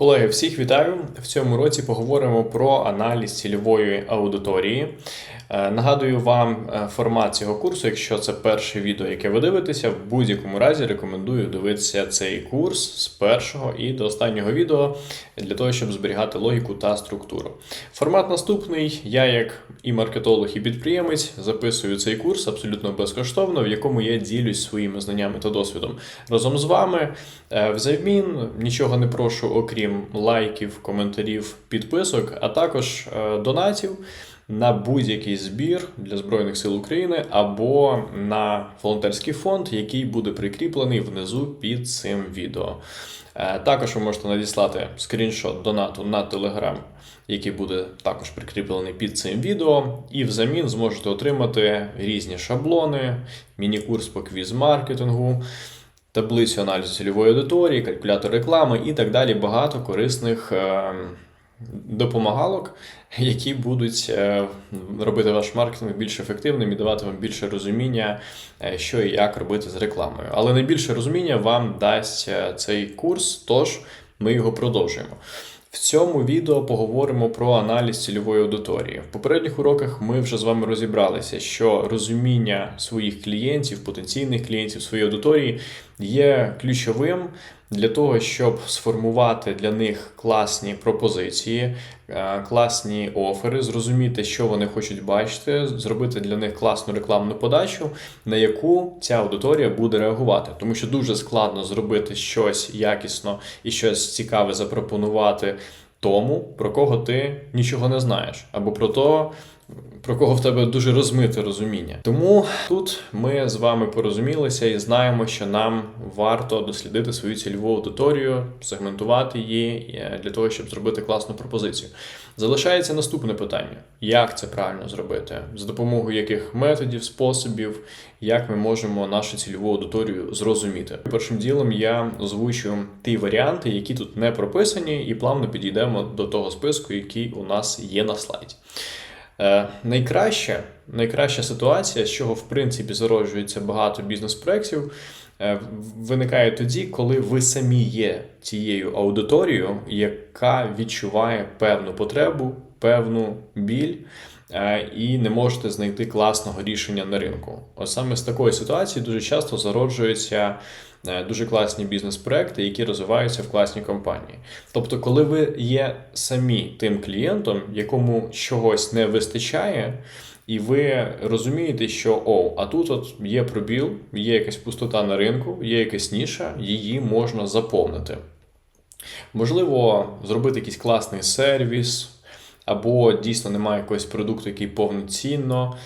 Колеги, всіх вітаю! В цьому році поговоримо про аналіз цільової аудиторії. Е, Нагадую вам е, формат цього курсу. Якщо це перше відео, яке ви дивитеся, в будь-якому разі рекомендую дивитися цей курс з першого і до останнього відео для того, щоб зберігати логіку та структуру. Формат наступний. Я, як і маркетолог, і підприємець, записую цей курс абсолютно безкоштовно, в якому я ділюсь своїми знаннями та досвідом разом з вами. Е, Взамін нічого не прошу, окрім лайків, коментарів, підписок, а також донатів на будь-який збір для Збройних сил України або на волонтерський фонд, який буде прикріплений внизу під цим відео. Е, Також ви можете надіслати скріншот донату на Telegram, який буде також прикріплений під цим відео, і взамін зможете отримати різні шаблони, міні-курс по квіз-маркетингу, таблицю аналізу цільової аудиторії, калькулятор реклами і так далі. Багато корисних. Допомагалок, які будуть е, робити ваш маркетинг більш ефективним і давати вам більше розуміння, е, що і як робити з рекламою. Але найбільше розуміння вам дасть е, цей курс, тож ми його продовжуємо. В цьому відео поговоримо про аналіз цільової аудиторії. В попередніх уроках ми вже з вами розібралися, що розуміння своїх клієнтів, потенційних клієнтів своєї аудиторії є ключовим для того, щоб сформувати для них класні пропозиції, е, класні офери, зрозуміти, що вони хочуть бачити, зробити для них класну рекламну подачу, на яку ця аудиторія буде реагувати. Тому що дуже складно зробити щось якісно і щось цікаве запропонувати тому, про кого ти нічого не знаєш, або про то, про кого в тебе дуже розмите розуміння. Тому тут ми з вами порозумілися і знаємо, що нам варто дослідити свою цільову аудиторію, сегментувати її е, для того, щоб зробити класну пропозицію. Залишається наступне питання: як це правильно зробити? За допомогою яких методів, способів, як ми можемо нашу цільову аудиторію зрозуміти? Першим ділом я озвучу ті варіанти, які тут не прописані, і плавно підійдемо до того списку, який у нас є на слайді. Е, найкраще, найкраща ситуація, з чого в принципі зароджується багато бізнес-проєктів, е, виникає тоді, коли ви самі є тією аудиторією, яка відчуває певну потребу, певну біль. е, І не можете знайти класного рішення на ринку. От саме з такої ситуації дуже часто зароджуються е, дуже класні бізнес-проекти, які розвиваються в класній компанії. Тобто, коли ви є самі тим клієнтом, якому чогось не вистачає, і ви розумієте, що о, а тут от є пробіл, є якась пустота на ринку, є якась ніша, її можна заповнити. Можливо, зробити якийсь класний сервіс, або дійсно немає якогось продукту, який повноцінно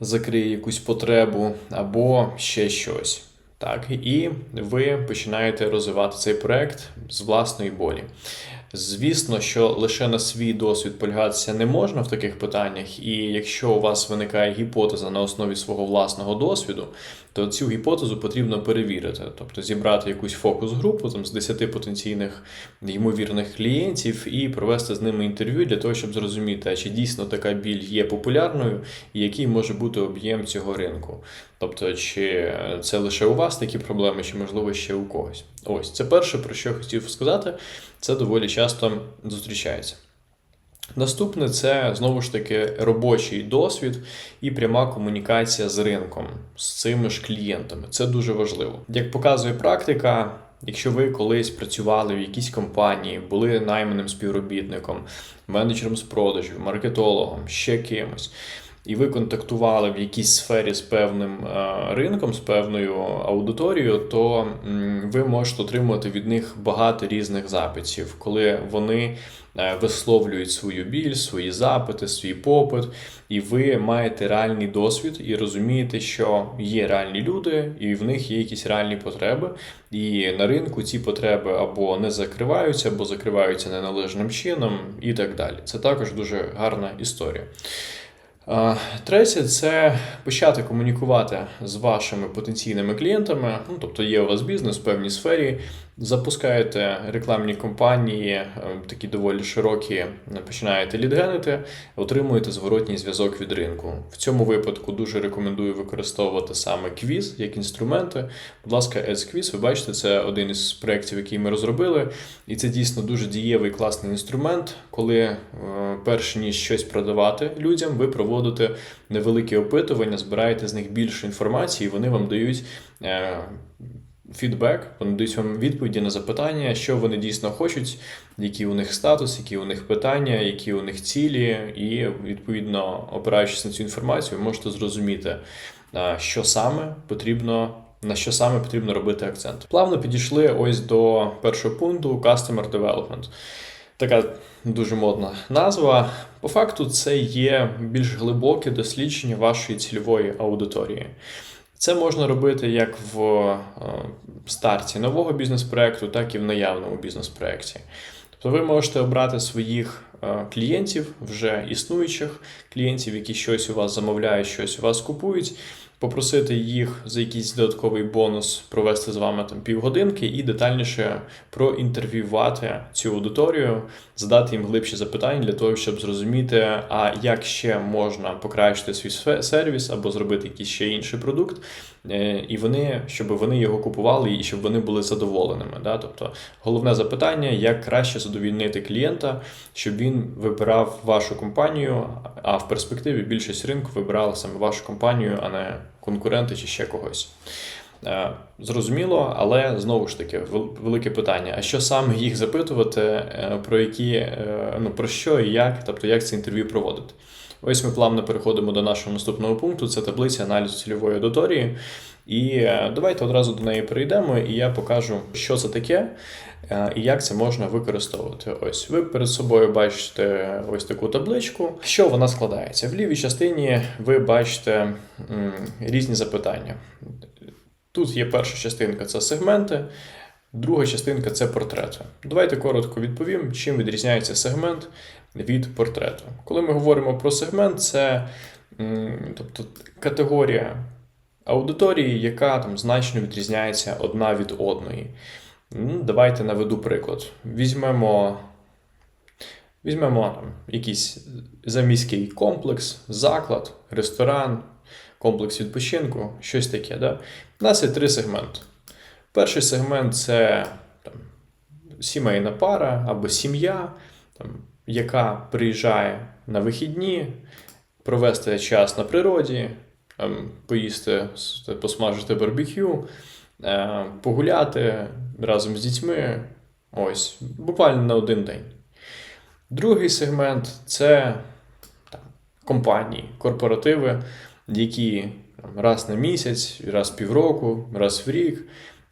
закриє якусь потребу, або ще щось. Так, і ви починаєте розвивати цей проект з власної болі. Звісно, що лише на свій досвід полягатися не можна в таких питаннях, і якщо у вас виникає гіпотеза на основі свого власного досвіду, то цю гіпотезу потрібно перевірити, тобто зібрати якусь фокус-групу там з 10 потенційних ймовірних клієнтів і провести з ними інтерв'ю для того, щоб зрозуміти, чи дійсно така біль є популярною, і який може бути об'єм цього ринку. Тобто, чи це лише у вас такі проблеми, чи можливо ще у когось. Ось це перше, про що я хотів сказати, це доволі часто зустрічається. Наступне це знову ж таки робочий досвід і пряма комунікація з ринком, з цими ж клієнтами. Це дуже важливо. Як показує практика, якщо ви колись працювали в якійсь компанії, були найманим співробітником, менеджером з продажів, маркетологом, ще кимось. І ви контактували в якійсь сфері з певним е, ринком, з певною аудиторією, то ви можете отримувати від них багато різних запитів, коли вони е, висловлюють свою біль, свої запити, свій попит, і ви маєте реальний досвід і розумієте, що є реальні люди, і в них є якісь реальні потреби. І на ринку ці потреби або не закриваються, або закриваються неналежним чином, і так далі. Це також дуже гарна історія. Третє це почати комунікувати з вашими потенційними клієнтами. Ну, тобто є у вас бізнес в певній сфері, Запускаєте рекламні кампанії, е, такі доволі широкі, починаєте лідгенити, отримуєте зворотній зв'язок від ринку. В цьому випадку дуже рекомендую використовувати саме квіз як інструменти. Будь ласка, AdsQuiz, ви бачите, це один із проєктів, який ми розробили, і це дійсно дуже дієвий класний інструмент, коли е, перш ніж щось продавати людям, ви проводите невеликі опитування, збираєте з них більше інформації, і вони вам дають. Е, Фідбек, вони дають вам відповіді на запитання, що вони дійсно хочуть, який у них статус, які у них питання, які у них цілі, і відповідно, опираючись на цю інформацію, ви можете зрозуміти, що саме потрібно. На що саме потрібно робити акцент? Плавно підійшли ось до першого пункту Customer Development. Така дуже модна назва. По факту, це є більш глибоке дослідження вашої цільової аудиторії. Це можна робити як в е, старті нового бізнес-проекту, так і в наявному бізнес-проекті. Тобто ви можете обрати своїх е, клієнтів, вже існуючих клієнтів, які щось у вас замовляють, щось у вас купують, попросити їх за якийсь додатковий бонус провести з вами там півгодинки і детальніше проінтерв'ювати цю аудиторію, задати їм глибші запитання для того, щоб зрозуміти, а як ще можна покращити свій сервіс або зробити якийсь ще інший продукт, і вони, щоб вони його купували і щоб вони були задоволеними. Да? Тобто головне запитання, як краще задовільнити клієнта, щоб він вибирав вашу компанію, а в перспективі більшість ринку вибирала саме вашу компанію, а не конкуренти чи ще когось. Е, Зрозуміло, але знову ж таки, велике питання: а що саме їх запитувати, е, про які, е, ну про що і як, тобто як це інтерв'ю проводити? Ось ми плавно переходимо до нашого наступного пункту: це таблиця аналізу цільової аудиторії. І е, давайте одразу до неї перейдемо, і я покажу, що це таке е, і як це можна використовувати. Ось ви перед собою бачите ось таку табличку. Що вона складається? В лівій частині ви бачите різні запитання. Тут є перша частинка це сегменти, друга частинка це портрети. Давайте коротко відповім, чим відрізняється сегмент від портрету. Коли ми говоримо про сегмент, це тобто, категорія аудиторії, яка там значно відрізняється одна від одної. Давайте наведу приклад. Візьмемо, візьмемо там, якийсь заміський комплекс, заклад, ресторан, комплекс відпочинку, щось таке. Да? У нас є три сегменти. Перший сегмент це там, сімейна пара або сім'я, там, яка приїжджає на вихідні, провести час на природі, поїсти, с- посмажити барбекю, е, погуляти разом з дітьми. Ось, буквально на один день. Другий сегмент це там, компанії, корпоративи, які раз на місяць, раз в півроку, раз в рік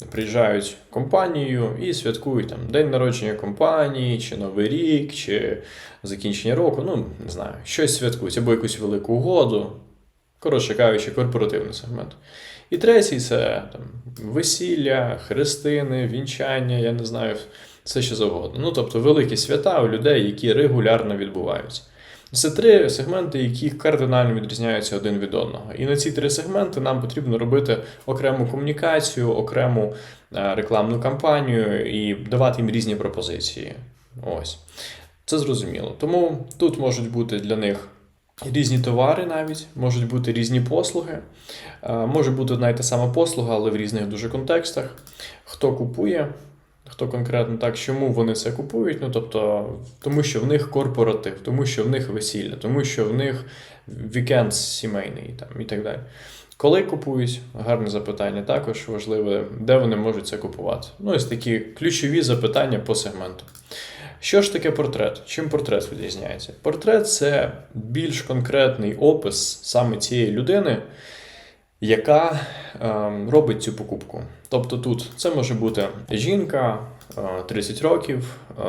приїжджають в компанію і святкують там день народження компанії, чи Новий рік, чи закінчення року. Ну, не знаю, щось святкують, або якусь велику угоду. Коротше кажучи, корпоративний сегмент. І третій це там, весілля, хрестини, вінчання, я не знаю, все що завгодно. Ну, тобто великі свята у людей, які регулярно відбуваються. Це три сегменти, які кардинально відрізняються один від одного. І на ці три сегменти нам потрібно робити окрему комунікацію, окрему е, рекламну кампанію і давати їм різні пропозиції. Ось. Це зрозуміло. Тому тут можуть бути для них різні товари навіть, можуть бути різні послуги. Е, Може бути одна й та сама послуга, але в різних дуже контекстах. Хто купує, хто конкретно так, чому вони це купують? Ну тобто, тому що в них корпоратив, тому що в них весілля, тому що в них вікенд сімейний там, і так далі. Коли купують, гарне запитання також важливе, де вони можуть це купувати. Ну, ось такі ключові запитання по сегменту. Що ж таке портрет? Чим портрет відрізняється? Портрет це більш конкретний опис саме цієї людини, яка ем, робить цю покупку. Тобто тут це може бути жінка е, 30 років, е,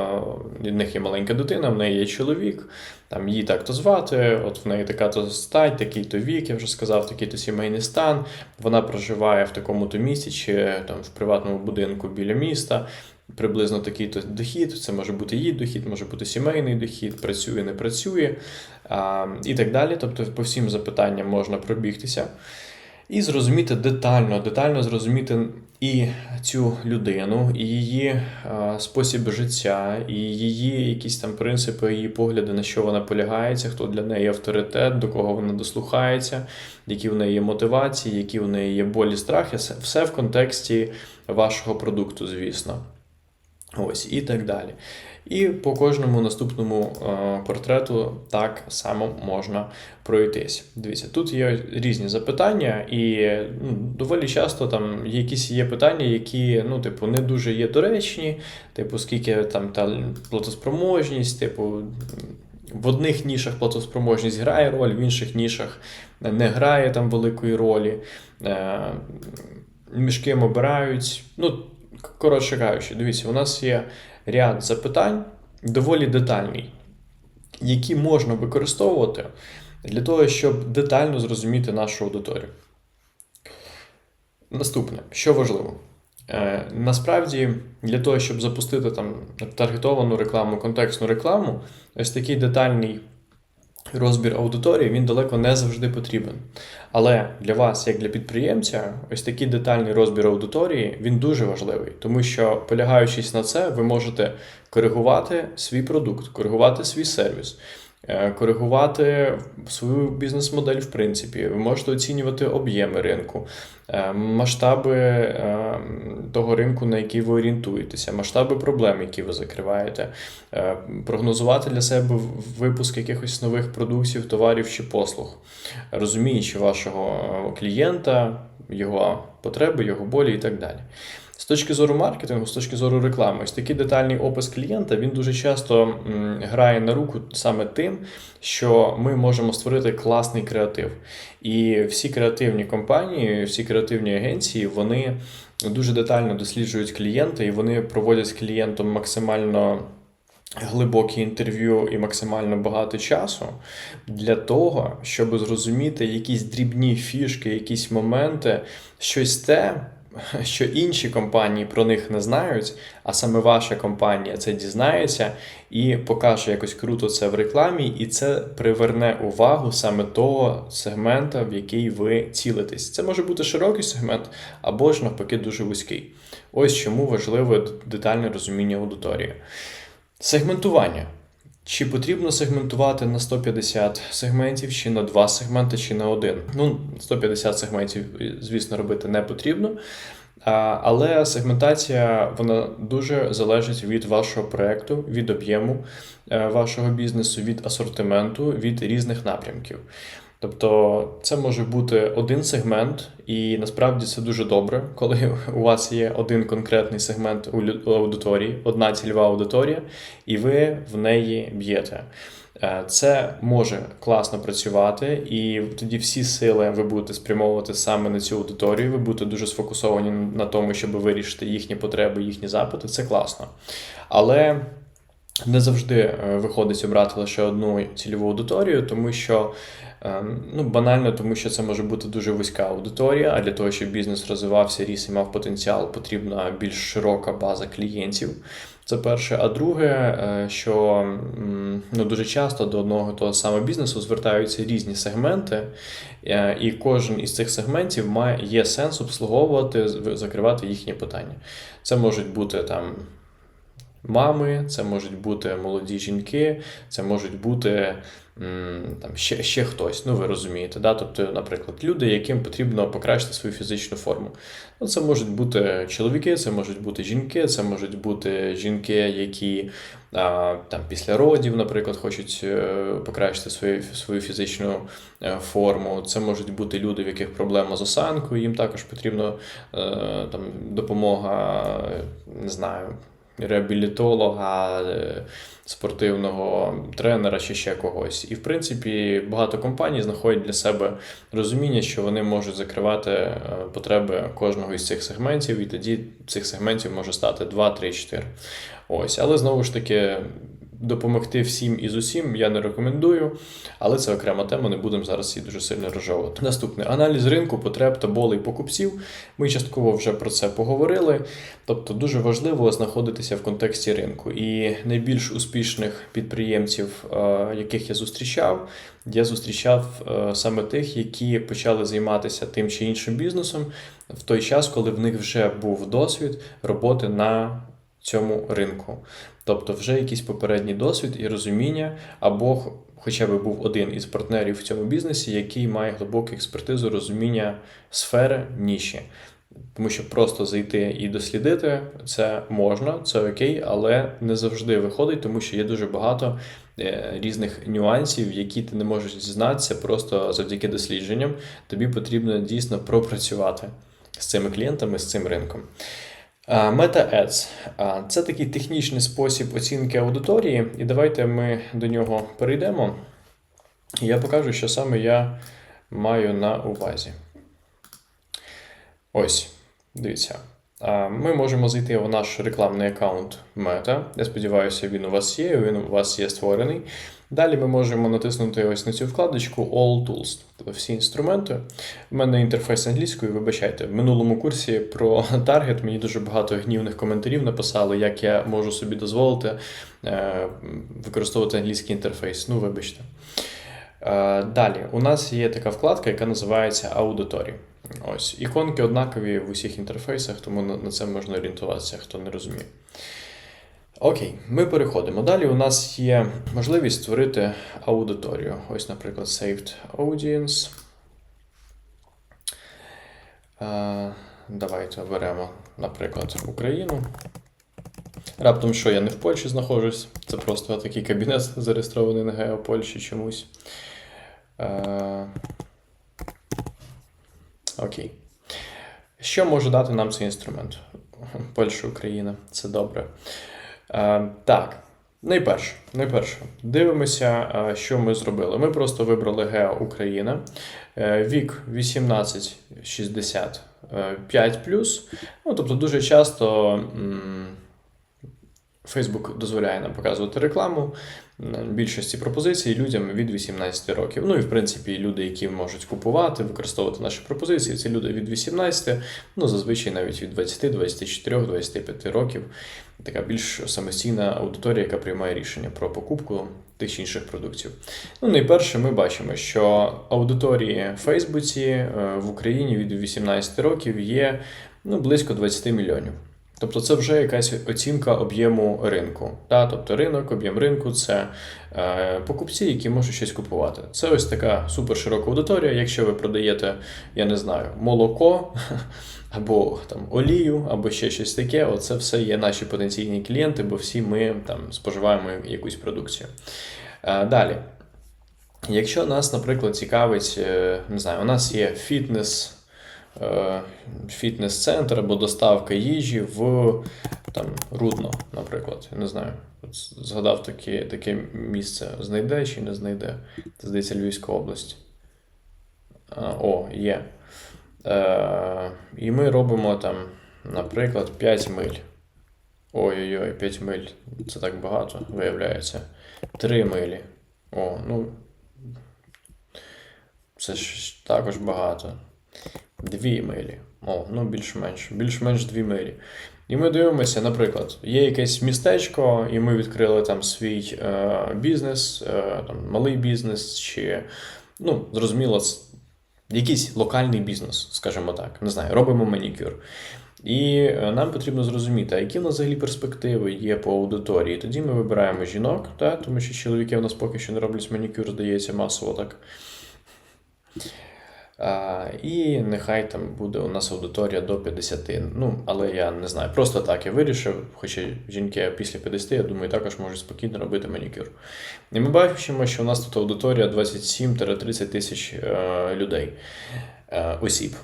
в них є маленька дитина, в неї є чоловік, там її так-то звати, от в неї така-то стать, такий-то вік, я вже сказав, такий-то сімейний стан. Вона проживає в такому-то місті чи там в приватному будинку біля міста. Приблизно такий-то дохід, це може бути її дохід, може бути сімейний дохід, працює, не працює а, і так далі. Тобто, по всім запитанням можна пробігтися. І зрозуміти детально, детально зрозуміти і цю людину, і її е, спосіб життя, і її якісь там принципи, її погляди, на що вона полягається, хто для неї авторитет, до кого вона дослухається, які в неї є мотивації, які в неї є болі, страхи, все- в контексті вашого продукту, звісно. Ось і так далі. І по кожному наступному е, портрету так само можна пройтись. Дивіться, тут є різні запитання, і ну, доволі часто там якісь є питання, які ну, типу, не дуже є доречні, типу, скільки там та платоспроможність, типу. В одних нішах платоспроможність грає роль, в інших нішах не грає там великої ролі. Е, між обирають. Ну, коротше кажучи, дивіться, у нас є ряд запитань, доволі детальний, які можна використовувати для того, щоб детально зрозуміти нашу аудиторію. Наступне, що важливо. Е, насправді, для того, щоб запустити там таргетовану рекламу, контекстну рекламу, ось такий детальний розбір аудиторії він далеко не завжди потрібен. Але для вас, як для підприємця, ось такий детальний розбір аудиторії він дуже важливий, тому що, полягаючись на це, ви можете коригувати свій продукт, коригувати свій сервіс. е, Коригувати свою бізнес-модель, в принципі, ви можете оцінювати об'єми ринку, е, масштаби е, того ринку, на який ви орієнтуєтеся, масштаби проблем, які ви закриваєте, е, прогнозувати для себе випуск якихось нових продуктів, товарів чи послуг, розуміючи вашого е, клієнта, його потреби, його болі і так далі. З точки зору маркетингу, з точки зору реклами, ось такий детальний опис клієнта він дуже часто грає на руку саме тим, що ми можемо створити класний креатив. І всі креативні компанії, всі креативні агенції, вони дуже детально досліджують клієнта і вони проводять з клієнтом максимально. Глибокі інтерв'ю і максимально багато часу для того, щоб зрозуміти якісь дрібні фішки, якісь моменти, щось те, що інші компанії про них не знають, а саме ваша компанія це дізнається і покаже якось круто це в рекламі, і це приверне увагу саме того сегмента, в який ви цілитесь. Це може бути широкий сегмент, або ж навпаки дуже вузький. Ось чому важливе детальне розуміння аудиторії. Сегментування. Чи потрібно сегментувати на 150 сегментів, чи на 2 сегменти, чи на один? Ну, 150 сегментів, звісно, робити не потрібно. Але сегментація вона дуже залежить від вашого проекту, від об'єму е, вашого бізнесу, від асортименту, від різних напрямків. Тобто це може бути один сегмент, і насправді це дуже добре, коли у вас є один конкретний сегмент у аудиторії, одна цільова аудиторія, і ви в неї б'єте. Е, Це може класно працювати, і тоді всі сили ви будете спрямовувати саме на цю аудиторію. Ви будете дуже сфокусовані на тому, щоб вирішити їхні потреби, їхні запити. Це класно. Але не завжди е, виходить обрати лише одну цільову аудиторію, тому що е, ну, банально, тому що це може бути дуже вузька аудиторія, а для того, щоб бізнес розвивався, ріс і мав потенціал, потрібна більш широка база клієнтів. Це перше. А друге, е, що ну, дуже часто до одного того самого бізнесу звертаються різні сегменти, е, і кожен із цих сегментів має є сенс обслуговувати, закривати їхні питання. Це можуть бути там мами, це можуть бути молоді жінки, це можуть бути там, ще, ще хтось. Ну, ви розумієте, да? тобто, наприклад, люди, яким потрібно покращити свою фізичну форму. Ну, це можуть бути чоловіки, це можуть бути жінки, це можуть бути жінки, які а, там, після родів, наприклад, хочуть е, покращити свою, свою фізичну е, форму. Це можуть бути люди, в яких проблема з осанкою, їм також потрібна е, допомога, не знаю, реабілітолога, е, спортивного тренера чи ще когось. І, в принципі, багато компаній знаходять для себе розуміння, що вони можуть закривати е, потреби кожного із цих сегментів, і тоді цих сегментів може стати 2, 3, 4. Ось, але знову ж таки. Допомогти всім і з усім я не рекомендую, але це окрема тема, не будемо зараз її дуже сильно розжовувати. Наступне аналіз ринку, потреб та болей покупців. Ми частково вже про це поговорили. Тобто дуже важливо знаходитися в контексті ринку. І найбільш успішних підприємців, е, яких я зустрічав, я зустрічав е, саме тих, які почали займатися тим чи іншим бізнесом в той час, коли в них вже був досвід роботи на цьому ринку. Тобто, вже якийсь попередній досвід і розуміння, або хоча б був один із партнерів в цьому бізнесі, який має глибоку експертизу розуміння сфери ніші. Тому що просто зайти і дослідити це можна, це окей, але не завжди виходить, тому що є дуже багато е, різних нюансів, які ти не можеш дізнатися просто завдяки дослідженням. Тобі потрібно дійсно пропрацювати з цими клієнтами, з цим ринком. Meta Ads це такий технічний спосіб оцінки аудиторії, і давайте ми до нього перейдемо. Я покажу, що саме я маю на увазі. Ось, дивіться. Ми можемо зайти в наш рекламний аккаунт Meta. Я сподіваюся, він у вас є, він у вас є створений. Далі ми можемо натиснути ось на цю вкладочку All Tools, тобто всі інструменти. У мене інтерфейс англійською, вибачайте. В минулому курсі про таргет мені дуже багато гнівних коментарів написали, як я можу собі дозволити е, використовувати англійський інтерфейс. Ну, вибачте. Е, Далі, у нас є така вкладка, яка називається аудиторі. Ось, іконки однакові в усіх інтерфейсах, тому на це можна орієнтуватися, хто не розуміє. Окей, ми переходимо. Далі у нас є можливість створити аудиторію. Ось, наприклад, Saved Audience. Е, Давайте оберемо, наприклад, Україну. Раптом, що я не в Польщі знаходжусь, це просто такий кабінет зареєстрований на Геопольщі чомусь. Е, Окей. Що може дати нам цей інструмент? Польща, Україна, це добре. Е, так, найперше, найперше, дивимося, е, що ми зробили. Ми просто вибрали Гео Україна, е, вік 18-65. Ну, тобто, дуже часто. м, Facebook дозволяє нам показувати рекламу більшості пропозицій людям від 18 років. Ну і в принципі люди, які можуть купувати, використовувати наші пропозиції, це люди від 18, ну зазвичай навіть від 20, 24, 25 років. Така більш самостійна аудиторія, яка приймає рішення про покупку тих чи інших продуктів. Ну, найперше, ми бачимо, що аудиторії в Фейсбуці е, в Україні від 18 років є ну, близько 20 мільйонів. Тобто це вже якась оцінка об'єму ринку. Та? Тобто ринок, об'єм ринку це е, покупці, які можуть щось купувати. Це ось така супер широка аудиторія. Якщо ви продаєте, я не знаю, молоко або там олію, або ще щось таке, оце все є наші потенційні клієнти, бо всі ми там споживаємо якусь продукцію. Е, далі. Якщо нас, наприклад, цікавить, е, не знаю, у нас є фітнес фітнес-центр або доставка їжі в там, Рудно, наприклад. Я не знаю. От згадав таке, таке місце. Знайде чи не знайде. Це здається Львівська область. А, о, є. Е, і ми робимо там, наприклад, 5 миль. Ой-ой-ой, 5 миль. Це так багато, виявляється. 3 милі. О, ну. Це ж також багато. Дві милі. О, ну більш-менш. Більш-менш дві милі. І ми дивимося, наприклад, є якесь містечко, і ми відкрили там свій е, бізнес, е, там, малий бізнес, чи, ну, зрозуміло, якийсь локальний бізнес, скажімо так. Не знаю, робимо манікюр. І е, нам потрібно зрозуміти, а які в нас взагалі перспективи є по аудиторії. Тоді ми вибираємо жінок, та, тому що чоловіки в нас поки що не роблять манікюр, здається, масово так. І нехай там буде у нас аудиторія до 50. Ну, але я не знаю. Просто так я вирішив, хоча жінки після 50, я думаю, також можуть спокійно робити манікюр. І ми бачимо, що у нас тут аудиторія 27-30 тисяч е, людей, е, осіб.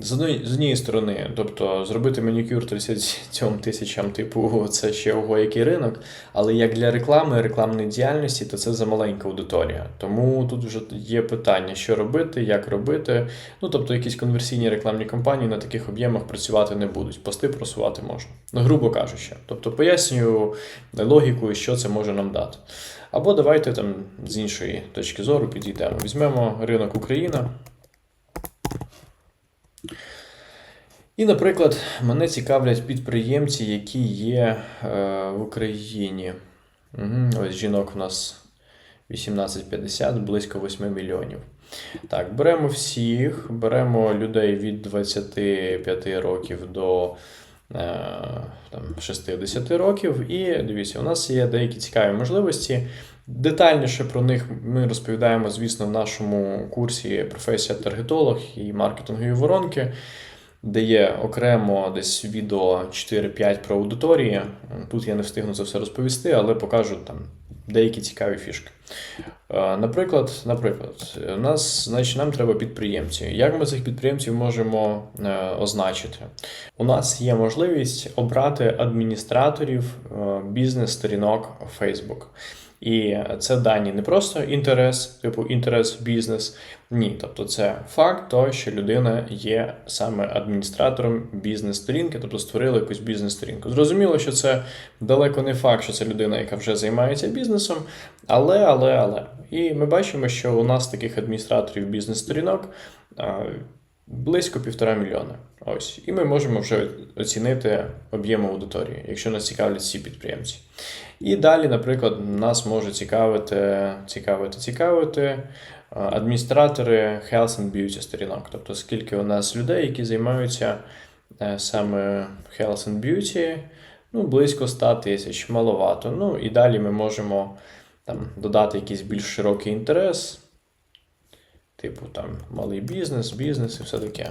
З одної, з однієї сторони, тобто зробити манікюр 37 тисячам, типу, це ще ого який ринок. Але як для реклами, рекламної діяльності, то це за маленька аудиторія. Тому тут вже є питання, що робити, як робити. Ну тобто, якісь конверсійні рекламні кампанії на таких об'ємах працювати не будуть. Пости просувати можна. Ну, грубо кажучи. Тобто пояснюю логіку, що це може нам дати. Або давайте там з іншої точки зору підійдемо. Візьмемо ринок Україна. І, наприклад, мене цікавлять підприємці, які є е, в Україні. Угу, ось жінок у нас 1850, близько 8 мільйонів. Так, беремо всіх, беремо людей від 25 років до е, там, 60 років. І дивіться, у нас є деякі цікаві можливості. Детальніше про них ми розповідаємо, звісно, в нашому курсі професія таргетолог і маркетингові воронки, де є окремо десь відео 4-5 про аудиторії. Тут я не встигну це все розповісти, але покажу там деякі цікаві фішки. Е, Наприклад, наприклад, у нас, значить, нам треба підприємці. Як ми цих підприємців можемо е, означити? У нас є можливість обрати адміністраторів е, бізнес-сторінок Facebook. І це дані не просто інтерес, типу інтерес в бізнес. Ні, тобто це факт того, що людина є саме адміністратором бізнес-сторінки, тобто створила якусь бізнес-сторінку. Зрозуміло, що це далеко не факт, що це людина, яка вже займається бізнесом, але, але, але. І ми бачимо, що у нас таких адміністраторів бізнес-сторінок близько півтора мільйона. Ось. І ми можемо вже оцінити об'єм аудиторії, якщо нас цікавлять всі підприємці. І далі, наприклад, нас може цікавити, цікавити, цікавити адміністратори Health and Beauty сторінок. Тобто, скільки у нас людей, які займаються е, саме Health and Beauty, ну, близько 100 тисяч, маловато. Ну і далі ми можемо там, додати якийсь більш широкий інтерес, типу там малий бізнес, бізнес і все таке.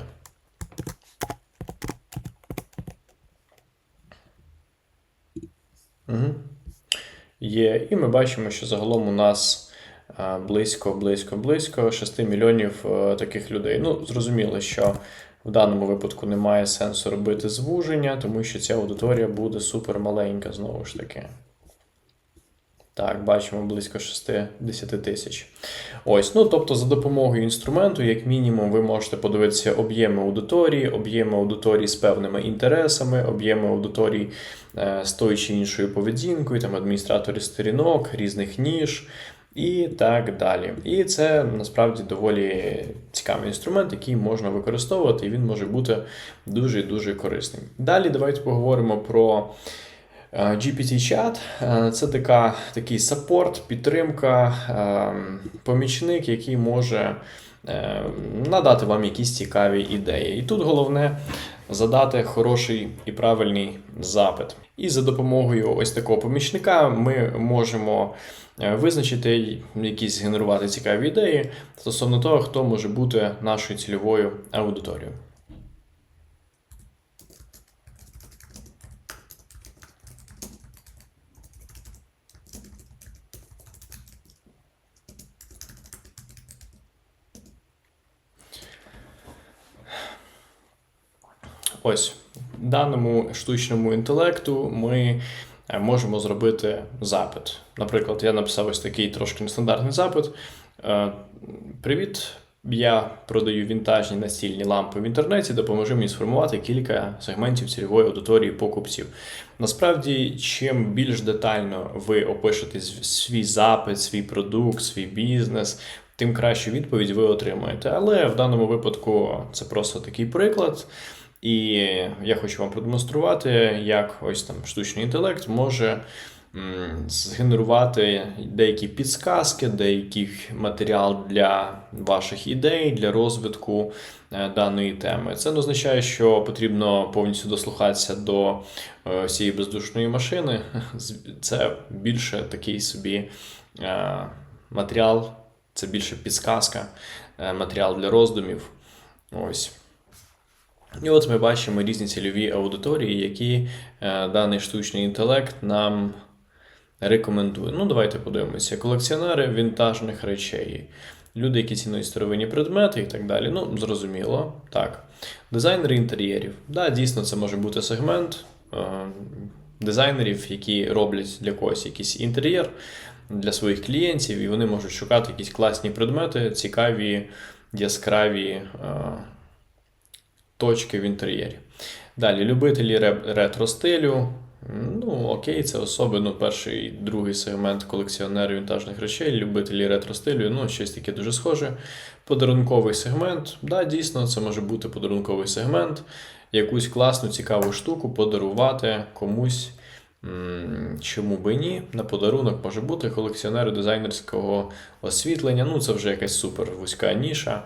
Угу. Є. І ми бачимо, що загалом у нас близько, близько, близько 6 мільйонів е, таких людей. Ну, зрозуміло, що в даному випадку немає сенсу робити звуження, тому що ця аудиторія буде супер маленька знову ж таки. Так, бачимо близько 60 тисяч. Ось, ну тобто, за допомогою інструменту, як мінімум, ви можете подивитися об'єми аудиторії, об'єми аудиторії з певними інтересами, об'єми аудиторії е, з тою чи іншою поведінкою, там адміністратори сторінок, різних ніж. І так далі. І це насправді доволі цікавий інструмент, який можна використовувати, і він може бути дуже дуже корисним. Далі давайте поговоримо про GPT-чат це така, такий саппорт, підтримка, помічник, який може е, надати вам якісь цікаві ідеї. І тут головне задати хороший і правильний запит. І за допомогою ось такого помічника ми можемо е, визначити якісь генерувати цікаві ідеї стосовно того, хто може бути нашою цільовою аудиторією. Ось даному штучному інтелекту ми е, можемо зробити запит. Наприклад, я написав ось такий трошки нестандартний запит. Е, Привіт, я продаю вінтажні настільні лампи в інтернеті. Допоможи мені сформувати кілька сегментів цільової аудиторії покупців. Насправді, чим більш детально ви опишете свій запит, свій продукт, свій бізнес. Тим кращу відповідь ви отримаєте. Але в даному випадку це просто такий приклад. І я хочу вам продемонструвати, як ось там штучний інтелект може згенерувати деякі підсказки, деякий матеріал для ваших ідей, для розвитку е, даної теми. Це не означає, що потрібно повністю дослухатися до е, цієї бездушної машини. Це більше такий собі е, матеріал, це більше підсказка, матеріал для роздумів. Ось. І от ми бачимо різні цільові аудиторії, які е, даний штучний інтелект нам рекомендує. Ну, давайте подивимося. Колекціонери вінтажних речей. люди, які цінують старовинні предмети і так далі. Ну, зрозуміло, так. Дизайнери інтер'єрів. Да, дійсно, це може бути сегмент е, дизайнерів, які роблять для когось якийсь інтер'єр для своїх клієнтів, і вони можуть шукати якісь класні предмети, цікаві, яскраві е, точки в інтер'єрі. Далі, любителі ре- ретро-стилю. Ну, окей, це особи, ну, перший і другий сегмент колекціонерів вінтажних речей, любителі ретро-стилю, ну, щось таке дуже схоже. Подарунковий сегмент. Да, дійсно, це може бути подарунковий сегмент, якусь класну, цікаву штуку подарувати комусь. Чому би ні? На подарунок може бути колекціонери дизайнерського освітлення. Ну, це вже якась супер вузька ніша.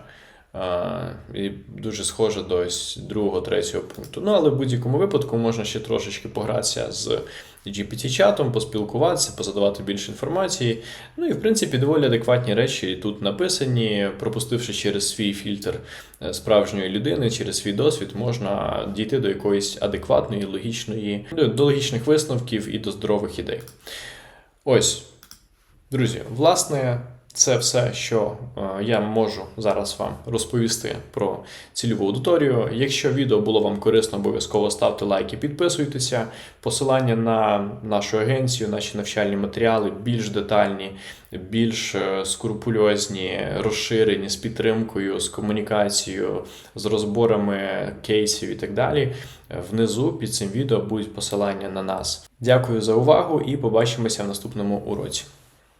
І дуже схоже до другого, третього пункту. Ну, але в будь-якому випадку можна ще трошечки погратися з GPT-чатом, поспілкуватися, позадавати більше інформації. Ну і в принципі доволі адекватні речі тут написані, пропустивши через свій фільтр е, справжньої людини, через свій досвід, можна дійти до якоїсь адекватної, логічної, до логічних висновків і до здорових ідей. Ось, друзі, власне. Це все, що е, я можу зараз вам розповісти про цільову аудиторію. Якщо відео було вам корисно, обов'язково ставте лайки, підписуйтеся. Посилання на нашу агенцію, наші навчальні матеріали більш детальні, більш е, скрупульозні, розширені з підтримкою, з комунікацією, з розборами кейсів і так далі. Внизу під цим відео будуть посилання на нас. Дякую за увагу і побачимося в наступному уроці.